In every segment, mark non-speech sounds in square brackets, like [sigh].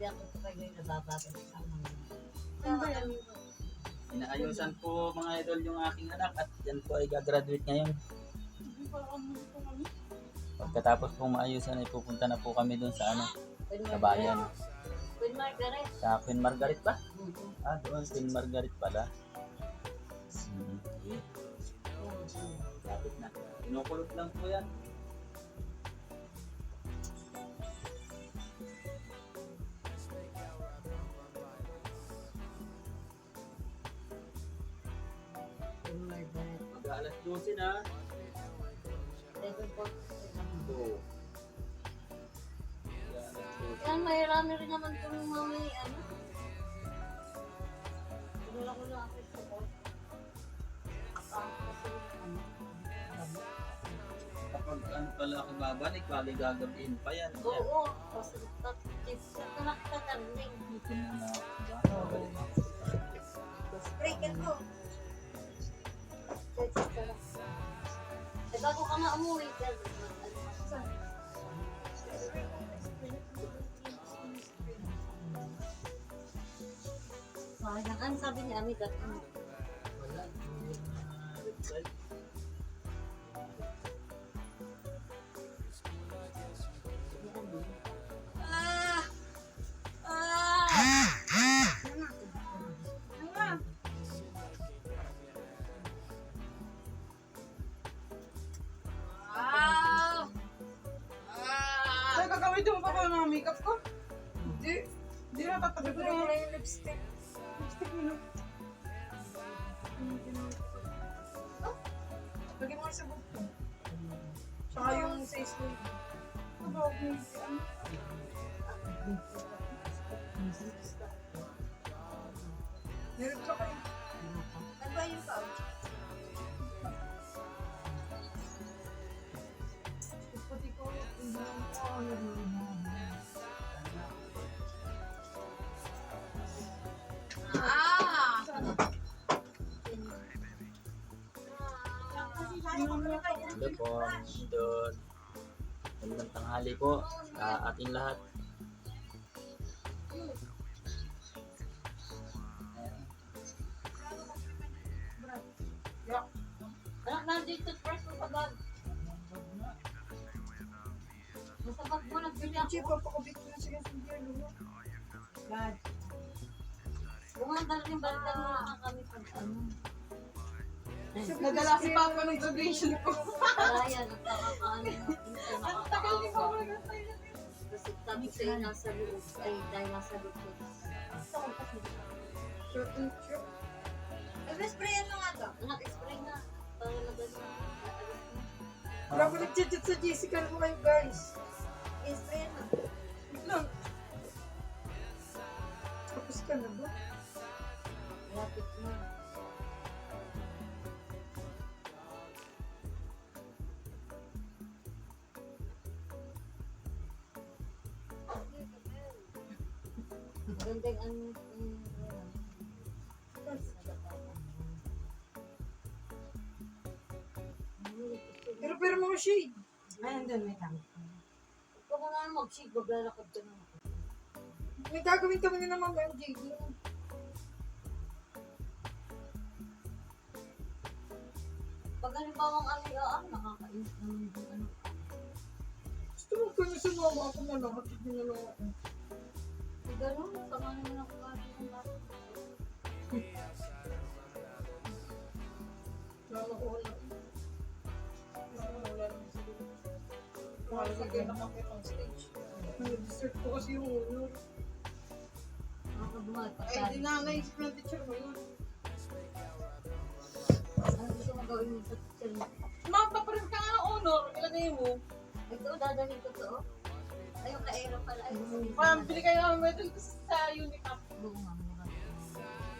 Di ako sa kayo nababagay sa mga. Inaayusan po mga idol yung aking anak at yan po ay gagraduate ngayon. Hindi. Pagkatapos pong maayusan ay pupunta na po kami dun sa ano, sa bayan. Queen Margaret. Sa Queen Margaret ba? Mhm. Ah, doon Queen Margaret pala. Hmm. Lapit na. Kinukulot lang po yan. Mag-aalas 12 na. 12. Yan, may rami rin naman kung mga may ano. Wala ko lang ako ito. Ah, ano. Kapag ano pala ako babalik, bali gagabihin pa yan. Oo, kasi ito nakitatarning. Dito muna ako. Babalik ako. Nga umuwi, ka sa Sayang, ano sabi ni Ami dat ano? Wala. Mo pa ko ng makeup ko? Hindi. Hindi na tatabi ko yung lipstick. Lipstick mo na. Oh, Lagyan mo sa buhok ko. Tsaka yung face mo. Ano ba? Ano? Meron ka pa yun. Ano ba yung pouch? Pati ko, hindi ko ano Ah! Hello po, doon. Magandang tanghali po sa ating lahat. Anak, nandito first mo bag. Nasa bag mo, nagbili ako. Chip, papakabit ko na siya sa biyelo. God. Kung ang dalating balikan mo na kami pag ano. Nadala si Papa ng graduation ko. Kaya, nakakaano. Ang tagal ni Papa nag-assign Kasi kami kayo nasa loob. Ay, dahil nasa loob ko. Short and short. Nag-sprayan mo nga to. Anak, spray na. Madali na. Wala ko nag-chat sa Jessica na kayo guys. Mo. Wait lang. Tapos ka na ba? Lapit na. Ano. yung- Pero pero mga shade. Ayan doon, may tama. Ikaw ka nga mag-shake, maglalakad ka na. May gagawin kami na naman ng JD. Pag halimbawa ang ano yung nakakainis naman yung ano. Gusto mo kami sumama ako na mo na lang ako. Di gano'n, sama naman ako ng lahat. Lalo ko ko wala naman siguro. Wala sa ang stage. Nag-dessert ko kasi yung ulo. Nakakabuhat. Ay, di na naisip ng teacher mo yun. Ano gusto mo gawin mo sa teacher mo? Magpaparin ka nga ng honor. Ilagay mo. Ito, dadalhin ko to. Parang bili kayo ng medal kasi sa Unicap. Oo nga, mura.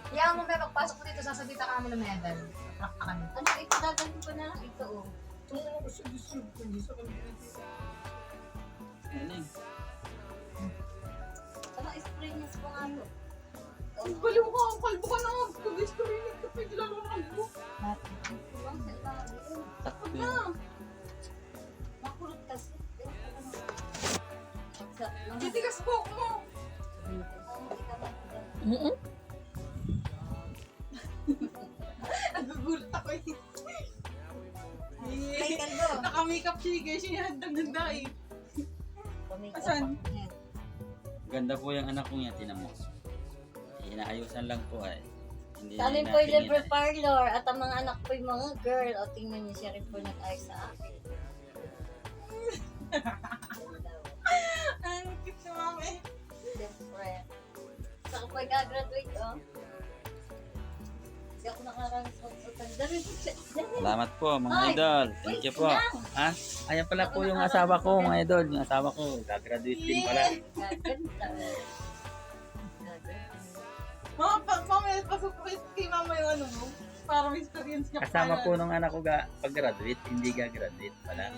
Kaya mo may pagpasok ko dito, sasabita ka namin ng medal. Prakta kami. Ano, ito, dadalhin ko na. Ito, oh. Ito mo kasi deserve ko. Hindi sa. Ano eh. Ano, niya sa mga to. Ang baliw ka. Ang kalbo ka na. Ko rin. Pwede lalo ng kalbo. Sa Na. Titigas buhok mo. Mm-mm. [laughs] Nagugulat ako eh. Eh, kalbo. [laughs] Naka-makeup siya eh, kaya siya handang-handa eh. Asan? Ganda po yung anak kong yan, tinan mo. Inaayusan lang po ay. Hindi Sa amin po yung libre ay. parlor at ang mga anak po yung mga girl. O tingnan niyo siya rin po nag-ayos sa akin. [laughs] Gagraduate, oh. Hindi ako nakaranas. Dari. Salamat po mga Ay, idol. Thank you po. lang. Ha? Ayan pala po yung asawa ko mga idol. Yung asawa ko. Gagraduate din pala. Gaganda. Gaganda. Mama, pag mama, pasok ko kay- kay mama yung ano mo. Para may experience niya. Kasama po nung anak ko ga pag-graduate. Hindi gagraduate pala. [laughs]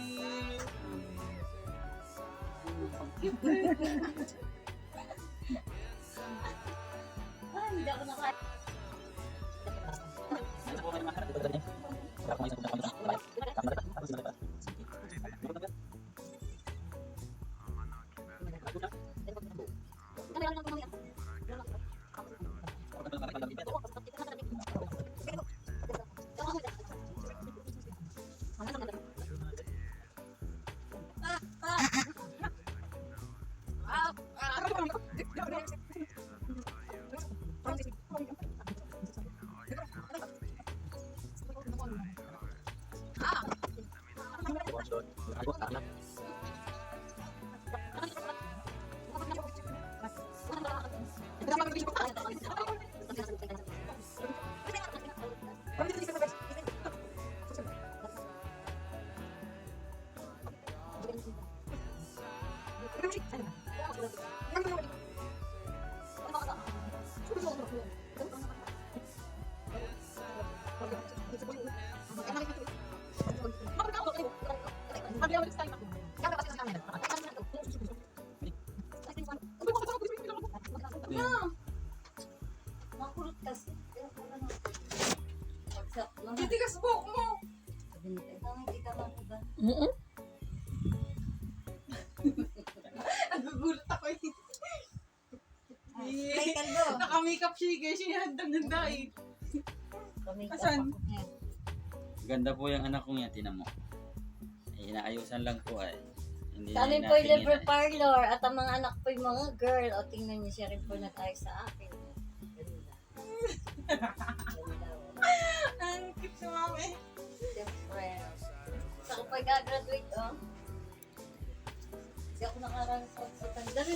Eh, Ay, hindi ako naka... 你过啥呢 Hindi ka makuba. Nagugulat ako eh. May Eh, kalbo. Naka-makeup siya eh, siya handang-handa eh. Pamikot Asan? Ganda po yung anak kong yan. Tinan mo. Inaayusan lang po ay. Hindi Sa amin po yung ay. parlor at ang mga anak po yung mga girl. O tingnan niyo siya rin po nag-ayos sa akin. Ganda. [laughs] Ganda. Ang cute si mama eh. Siyempre. Saka pag gagraduate, oh. Hindi ako. Dari.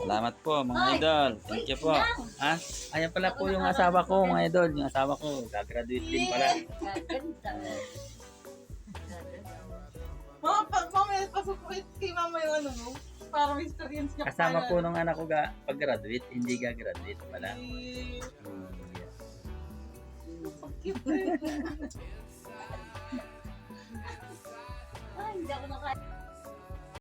Salamat po mga Ay, idol. Thank you po. Ha? Ayan pala po yung asawa ko mga idol. Yung asawa ko. Gagraduate din pala. Gaganda. Mama, pag mama, pasok ko kay- mama yung ano mo. Para may experience niya. Kasama po nung anak ko ga pag-graduate. Hindi gagraduate pala. Hmm. cute eh. [laughs] Ay, hindi ako naka...